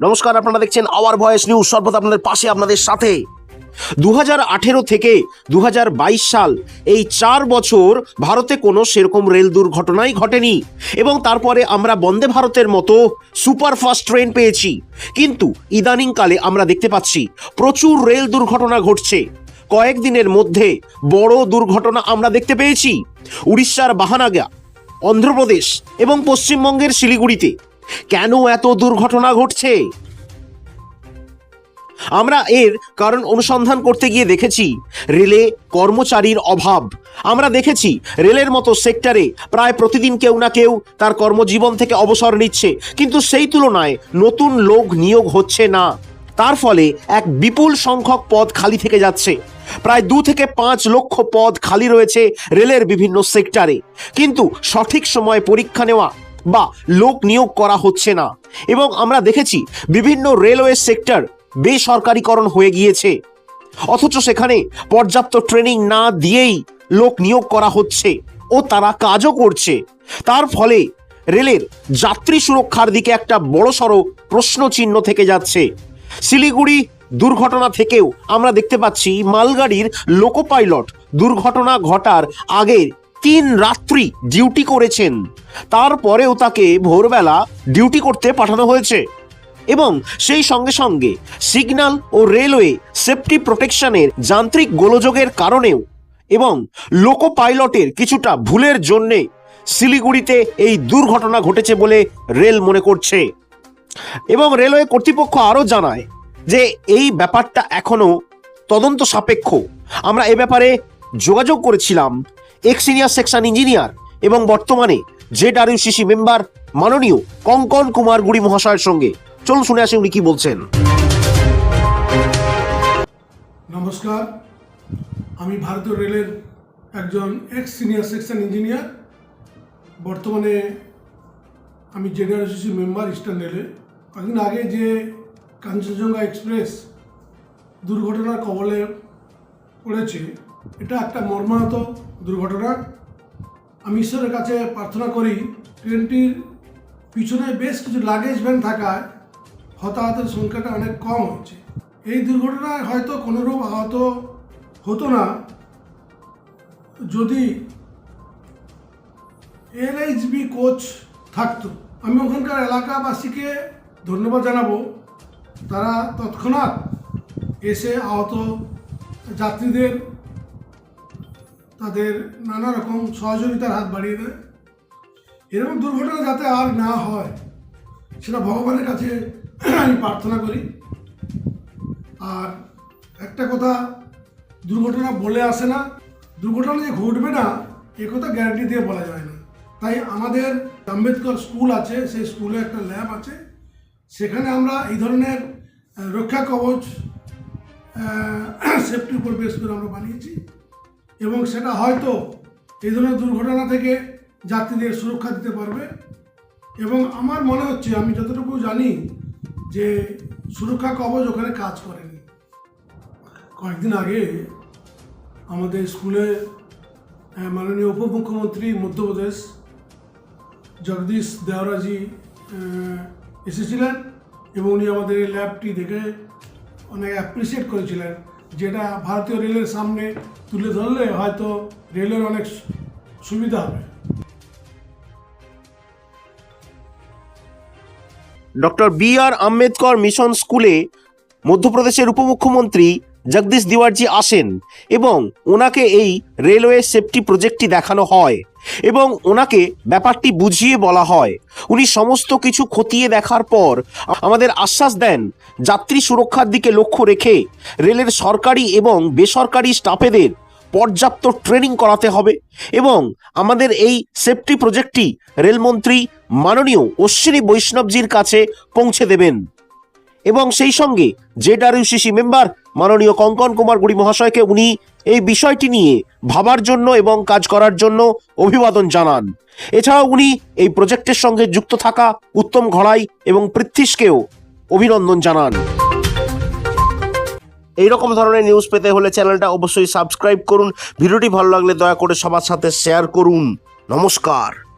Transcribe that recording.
নমস্কার, আপনারা দেখছেন আওয়ার ভয়েস নিউজ। সর্বদা আপনাদের পাশে, আপনাদের সাথে। দু হাজার আঠেরো থেকে দু হাজার বাইশ সাল, এই চার বছর ভারতে কোনো সেরকম রেল দুর্ঘটনাই ঘটেনি। এবং তারপরে আমরা বন্দে ভারতের মতো সুপারফাস্ট ট্রেন পেয়েছি। কিন্তু ইদানিংকালে আমরা দেখতে পাচ্ছি, প্রচুর রেল দুর্ঘটনা ঘটছে। কয়েকদিনের মধ্যে বড় দুর্ঘটনা আমরা দেখতে পেয়েছি। উড়িষ্যার বাহানাগা, অন্ধ্রপ্রদেশ এবং পশ্চিমবঙ্গের শিলিগুড়িতে। কেন এত দুর্ঘটনা ঘটছে? আমরা এর কারণ অনুসন্ধান করতে গিয়ে দেখেছি, রেলে কর্মচারীর অভাব। আমরা দেখেছি, রেলের মতো সেক্টরে প্রায় প্রতিদিন কেউ না কেউ তার কর্মজীবন থেকে অবসর নিচ্ছে, কিন্তু সেই তুলনায় নতুন লোক নিয়োগ হচ্ছে না। তার ফলে এক বিপুল সংখ্যক পদ খালি থেকে যাচ্ছে। প্রায় দু থেকে পাঁচ লক্ষ পদ খালি রয়েছে রেলের বিভিন্ন সেক্টরে। কিন্তু সঠিক সময়ে পরীক্ষা নেওয়া বা লোক নিয়োগ করা হচ্ছে না। এবং আমরা দেখেছি বিভিন্ন রেলওয়ে সেক্টর বেসরকারীকরণ হয়ে গিয়েছে। অথচ সেখানে পর্যাপ্ত ট্রেনিং না দিয়েই লোক নিয়োগ করা হচ্ছে ও তারা কাজও করছে। তার ফলে রেলের যাত্রী সুরক্ষার দিকে একটা বড়সড় প্রশ্ন চিহ্ন থেকে যাচ্ছে। শিলিগুড়ি দুর্ঘটনা থেকেও আমরা দেখতে পাচ্ছি মালগাড়ির লোকো পাইলট দুর্ঘটনা ঘটার আগে তিন রাত্রি ডিউটি করেছেন। তারপরেও তাকে ভোরবেলা ডিউটি করতে পাঠানো হয়েছে এবং সেই সঙ্গে সঙ্গে সিগন্যাল ও রেলওয়ে সেফটি প্রোটেকশনের যান্ত্রিক গোলযোগের কারণেও এবং লোকো পাইলটের কিছুটা ভুলের জন্যে শিলিগুড়িতে এই দুর্ঘটনা ঘটেছে বলে রেল মনে করছে। এবং রেলওয়ে কর্তৃপক্ষ আরও জানায় যে এই ব্যাপারটা এখনও তদন্ত সাপেক্ষ। আমরা এ ব্যাপারে যোগাযোগ করেছিলাম এক্স সিনিয়র সেকশন ইঞ্জিনিয়ার এবং বর্তমানে জেড আর ইউসিসি মেম্বার মাননীয় কঙ্কন কুমার গুড়ি মহাশয়ের সঙ্গে। চলুন শুনে আসি উনি কি বলছেন। নমস্কার, আমি ভারতীয় রেলের একজন এক্স সিনিয়র সেকশন ইঞ্জিনিয়ার বর্তমানে আমি জেনারেসিসি মেম্বার ইস্টার্ন রেলে কয়েকদিন আগে যে কাঞ্চনজঙ্ঘা এক্সপ্রেস দুর্ঘটনার কবলে পড়েছে এটা একটা মর্মাহত দুর্ঘটনা। আমি ঈশ্বরের কাছে প্রার্থনা করি, ট্রেনটির পিছনে বেশ কিছু লাগেজ ভ্যান থাকায় হতাহতের সংখ্যাটা অনেক কম হয়েছে। এই দুর্ঘটনায় হয়তো কোনোরূপ আহত হতো না। যদি এনএইচবি কোচ থাকতো, আমি ওখানকার এলাকাবাসীকে ধন্যবাদ জানাব। তারা তৎক্ষণাৎ এসে আহত যাত্রীদের তাদের নানা রকম সহযোগিতার হাত বাড়িয়ে দেয়। এরকম দুর্ঘটনা যাতে আর না হয়, সেটা ভগবানের কাছে আমি প্রার্থনা করি। আর একটা কথা, দুর্ঘটনা বলে আসে না। দুর্ঘটনা যে ঘটবে না, এ কথা গ্যারান্টি দিয়ে বলা যায় না। তাই আমাদের আম্বেদকর স্কুল আছে, সেই স্কুলে একটা ল্যাব আছে। সেখানে আমরা এই ধরনের রক্ষা কবচ সেফটির উপর বেস করে আমরা বানিয়েছি। এবং সেটা হয়তো এই ধরনের দুর্ঘটনা থেকে যাত্রীদের সুরক্ষা দিতে পারবে। এবং আমার মনে হচ্ছে, আমি যতটুকু জানি, যে সুরক্ষা কবচ ওখানে কাজ করেনি। কয়েকদিন আগে আমাদের স্কুলে মাননীয় উপমুখ্যমন্ত্রী মধ্যপ্রদেশ জগদীশ দেওরাজি এসেছিলেন এবং উনি আমাদের ল্যাবটি দেখে অনেক অ্যাপ্রিসিয়েট করেছিলেন। যেটা ভারতীয় রেলের সামনে তুলে ধরলে হয়তো রেলের অনেক সুবিধা হবে। Doctor B R Ambedkar mission স্কুলে মধ্যপ্রদেশের উপমুখ্যমন্ত্রী জগদীশ দিওয়ারজি আসেন এবং ওনাকে এই রেলওয়ে সেফটি প্রজেক্টটি দেখানো হয় এবং ওনাকে ব্যাপারটি বুঝিয়ে বলা হয়। উনি সমস্ত কিছু খতিয়ে দেখার পর আমাদের আশ্বাস দেন, যাত্রী সুরক্ষার দিকে লক্ষ্য রেখে রেলের সরকারি এবং বেসরকারি স্টাফেদের পর্যাপ্ত ট্রেনিং করাতে হবে এবং আমাদের এই সেফটি প্রজেক্টটি রেলমন্ত্রী মাননীয় অশ্বিনী বৈষ্ণবজির কাছে পৌঁছে দেবেন। এবং সেই সঙ্গে জেডআরইউসিসি মেম্বার মাননীয় কঙ্কন কুমার গুড়ি মহাশয়কে উনি এই বিষয়টি নিয়ে ভাবার জন্য এবং কাজ করার জন্য অভিবাদন জানান। এছাড়াও উনি এই প্রজেক্টের সঙ্গে যুক্ত থাকা উত্তম ঘড়াই এবং পৃথ্বীশকেও অভিনন্দন জানান। এই রকম ধরনের নিউজ পেতে হলে চ্যানেলটা অবশ্যই সাবস্ক্রাইব করুন। ভিডিওটি ভালো লাগলে দয়া করে সবার সাথে শেয়ার করুন। নমস্কার।